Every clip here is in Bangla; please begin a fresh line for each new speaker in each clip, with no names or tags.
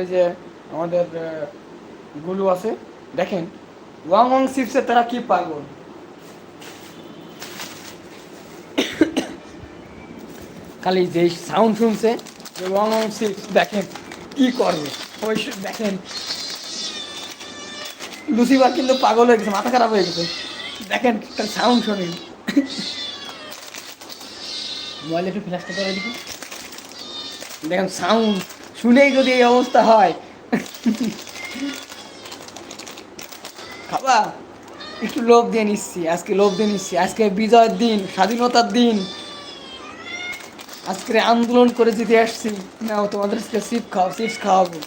এই যে আমাদের গুলু আছে, দেখেন ওয়াং ওয়াং চিপসে তারা কি পাগল? খালি যে সাউন্ড শুনছে, যে ওয়াং ওয়াং চিপস, দেখেন কি করবে? ওই দেখেন লুসিবার কিন্তু পাগল হয়ে গেছে, মাথা খারাপ হয়ে গেছে। দেখেন, তার সাউন্ড শোনেন মোবাইলে একটু ফ্ল্যাশটা করে দেখি। দেখেন সাউন্ড শুনেই যদি এই অবস্থা হয়। খাবা? একটু লোভ দিয়ে নিচ্ছি, আজকে লোভ দিয়ে নিচ্ছি। আজকে বিজয়ের দিন, স্বাধীনতার দিন। আজকে আন্দোলন করে জিতে আসছি। নাও, তোমাদের আজকে সিপ খাও, চিপস খাওয়াবো।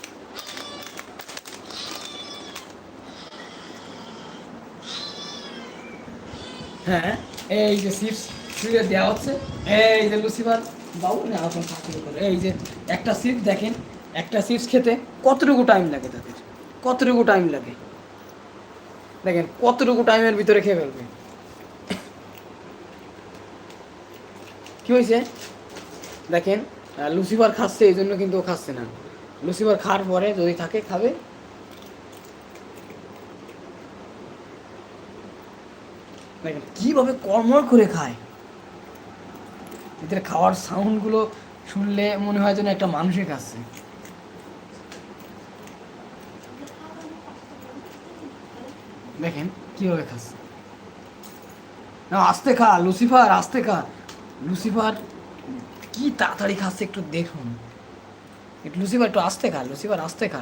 হ্যাঁ এই যে চিপস দেওয়া হচ্ছে। এই যে লুসিফার। বাবু, না এখন চাকরি করে এই যে, একটা চিপস দেখেন, একটা চিপস খেতে কতটুকু টাইম লাগে তাদের? কতটুকু টাইম লাগে? দেখেন, কতটুকু টাইমের ভিতরে খেয়ে ফেলবে? কি হয়েছে? দেখেন লুসিফার খাচ্ছে, এই জন্য কিন্তু ও খাচ্ছে না। লুসিফার খাওয়ার পরে যদি থাকে, খাবে। দেখেন, কীভাবে কর্মর করে খায়? এদের খাওয়ার সাউন্ডগুলো শুনলে মনে হয় যেন একটা মানুষের কাছে। দেখেন, কীভাবে খাচ্ছে। না, আস্তে খা, লুসিফার, আস্তে খা। লুসিফার কি তাড়াতাড়ি খাচ্ছে একটু দেখুন। লুসিফার একটু আস্তে খা, লুসিফার আস্তে খা।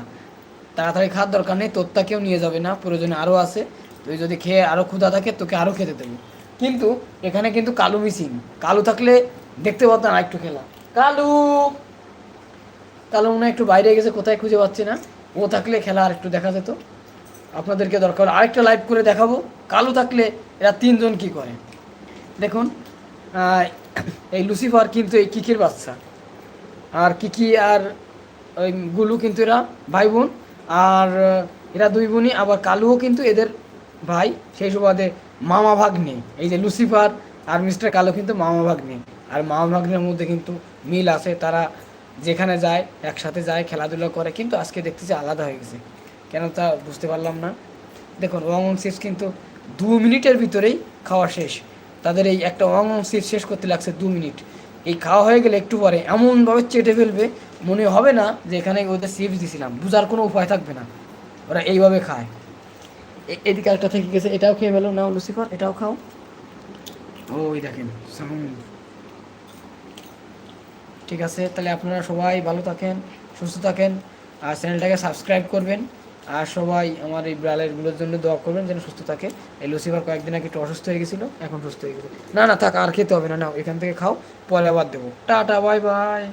তাড়াতাড়ি খাওয়ার দরকার নেই, তোরটা কেউ নিয়ে যাবে না, প্রয়োজনে আরও আছে। তুই যদি খেয়ে আরও ক্ষুধা থাকে, তোকে আরও খেতে দেবে। কিন্তু এখানে কিন্তু কালু মিসিং। কালু থাকলে দেখতে পারতাম না একটু খেলা। কালু! কালু মনে একটু বাইরে গেছে, কোথায় খুঁজে পাচ্ছি না। ও থাকলে খেলা আর একটু দেখা যেত। আপনাদেরকে দরকার আরেকটা লাইভ করে দেখাবো। কালু থাকলে এরা তিনজন কি করে? দেখুন এই লুসিফার কিন্তু এই কিকির বাচ্চা। আর কিকি আর ওই গুলু কিন্তু এরা ভাই বোন। আর এরা দুই বোনই। আবার কালুও কিন্তু এদের ভাই। সেই সুবাদে মামা ভাগ নেই এই যে লুসিফার আর মিস্টার কালু কিন্তু মামা ভাগ নেই আর মামা ভাগ্নের মধ্যে কিন্তু মিল আছে। তারা যেখানে যায়, একসাথে যায়, খেলাধুলা করে, কিন্তু আজকে দেখতেছি আলাদা হয়ে গেছে। কেন তা বুঝতে পারলাম না। দেখুন ওয়াং চিপস কিন্তু দু মিনিটের ভিতরেই খাওয়া শেষ। তাদের এই একটা ওয়াং চিপস শেষ করতে লাগছে দু মিনিট। এই খাওয়া হয়ে গেলে একটু পরে এমনভাবে চেটে ফেলবে, মনে হবে না যে এখানে ওদের চিপস দিছিলাম। বুঝার কোনো উপায় থাকবে না। ওরা এইভাবে খায়। এদিকে একটা থেকে গেছে, এটাও খেয়ে ফেলো। নাও লুসিফার এটাও খাও। ওই দেখেন, সাউন্ড। ঠিক আছে, তাহলে আপনারা সবাই ভালো থাকেন, সুস্থ থাকেন, আর চ্যানেলটাকে সাবস্ক্রাইব করবেন, আর সবাই আমার এই ব্রালেরগুলোর জন্য দোয়া করবেন যেন সুস্থ থাকে। এই লুসিফার কয়েকদিন আগে একটু অসুস্থ হয়ে গেছিল, এখন সুস্থ হয়ে গেছে। না না, থাক, আর খেতে হবে না না এখান থেকে খাও, পরে আবার দেবো। Tata bye bye